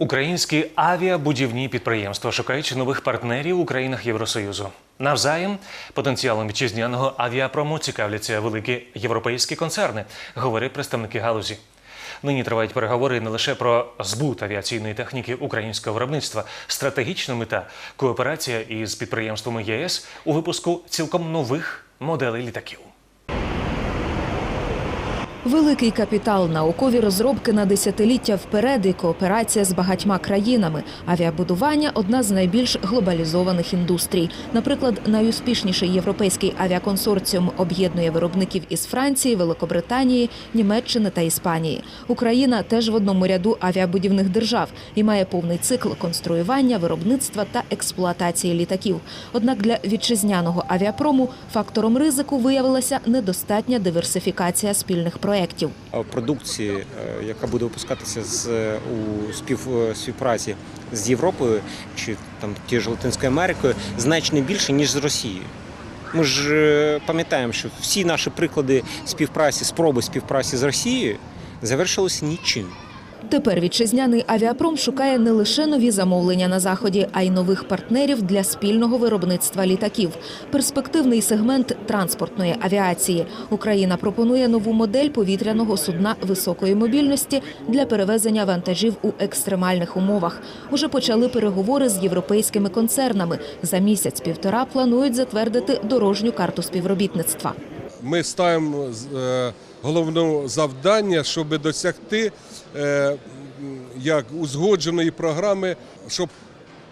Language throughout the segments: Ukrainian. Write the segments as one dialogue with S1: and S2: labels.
S1: Українські авіабудівні підприємства шукають нових партнерів у країнах Євросоюзу. Навзаєм потенціалом вітчизняного авіапрому цікавляться великі європейські концерни, говорять представники галузі. Нині тривають переговори не лише про збут авіаційної техніки українського виробництва, стратегічна мета кооперація із підприємствами ЄС у випуску цілком нових моделей літаків.
S2: Великий капітал, наукові розробки на десятиліття вперед і кооперація з багатьма країнами. Авіабудування одна з найбільш глобалізованих індустрій. Наприклад, найуспішніший європейський авіаконсорціум об'єднує виробників із Франції, Великобританії, Німеччини та Іспанії. Україна теж в одному ряду авіабудівних держав і має повний цикл конструювання, виробництва та експлуатації літаків. Однак для вітчизняного авіапрому фактором ризику виявилася недостатня диверсифікація спільних проєктів.
S3: Продукції, е, яка буде випускатися з е, у спів, е, співпраці з Європою чи там ті ж Латинською Америкою, значно більше ніж з Росією. Ми ж е, пам'ятаємо, що всі наші приклади співпраці, спроби співпраці з Росією завершилися нічим.
S2: Тепер вітчизняний авіапром шукає не лише нові замовлення на заході, а й нових партнерів для спільного виробництва літаків. Перспективний сегмент транспортної авіації. Україна пропонує нову модель повітряного судна високої мобільності для перевезення вантажів у екстремальних умовах. Уже почали переговори з європейськими концернами. За місяць-півтора планують затвердити дорожню карту співробітництва.
S4: Ми ставимо головне завдання, щоб досягти е, як узгодженої програми, щоб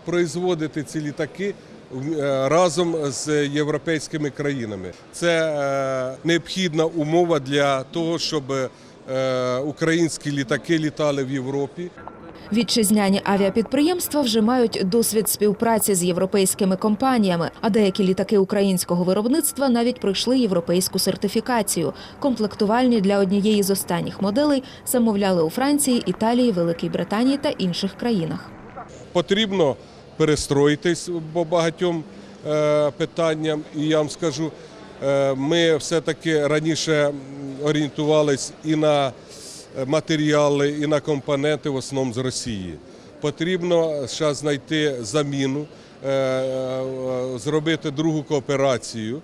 S4: производити ці літаки е, разом з європейськими країнами. Це е, необхідна умова для того, щоб українські літаки літали в Європі.
S2: Вітчизняні авіапідприємства вже мають досвід співпраці з європейськими компаніями, а деякі літаки українського виробництва навіть пройшли європейську сертифікацію. Комплектувальні для однієї з останніх моделей замовляли у Франції, Італії, Великій Британії та інших країнах.
S4: потрібно перестроїтись по багатьом е, питанням. І я вам скажу, е, ми все-таки раніше м, орієнтувались і на матеріали, і на компоненти в основному з Росії. Потрібно зараз знайти заміну, е, е, зробити другу кооперацію.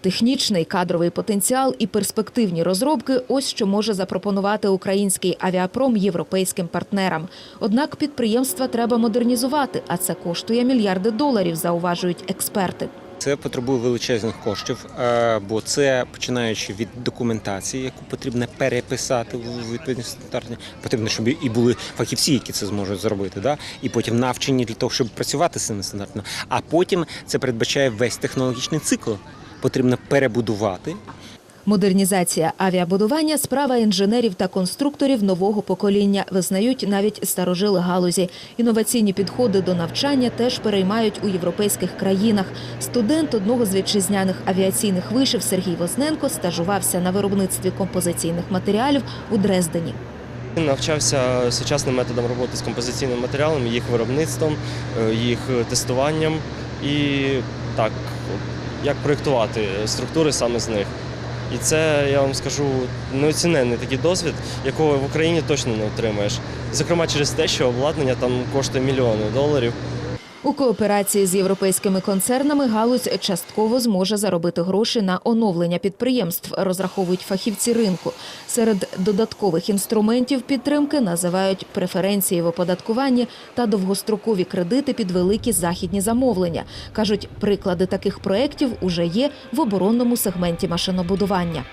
S2: Технічний кадровий потенціал і перспективні розробки – ось що може запропонувати український авіапром європейським партнерам. Однак підприємства треба модернізувати, а це коштує мільярди доларів, зауважують експерти.
S3: Це потребує величезних коштів, е, бо це починаючи від документації, яку потрібно переписати в відповідні стандарти. Потрібно, щоб і були фахівці, які це зможуть зробити, да? і потім навчені для того, щоб працювати з цими стандартами. А потім це передбачає весь технологічний цикл. Потрібно перебудувати
S2: Модернізація авіабудування – справа інженерів та конструкторів нового покоління, визнають навіть старожили галузі. Інноваційні підходи до навчання теж переймають у європейських країнах. Студент одного з вітчизняних авіаційних вишів Сергій Возненко стажувався на виробництві композиційних матеріалів у Дрездені.
S5: Навчався сучасним методом роботи з композиційним матеріалом, їх виробництвом, е, їх тестуванням і так, як проєктувати структури саме з них. І це, я вам скажу, неоціненний такий досвід, якого в Україні точно не отримаєш. Зокрема, через те, що обладнання там коштує мільйони доларів.
S2: У кооперації з європейськими концернами галузь частково зможе заробити гроші на оновлення підприємств, розраховують фахівці ринку. Серед додаткових інструментів підтримки називають преференції в оподаткуванні та довгострокові кредити під великі західні замовлення. Кажуть, приклади таких проєктів уже є в оборонному сегменті машинобудування.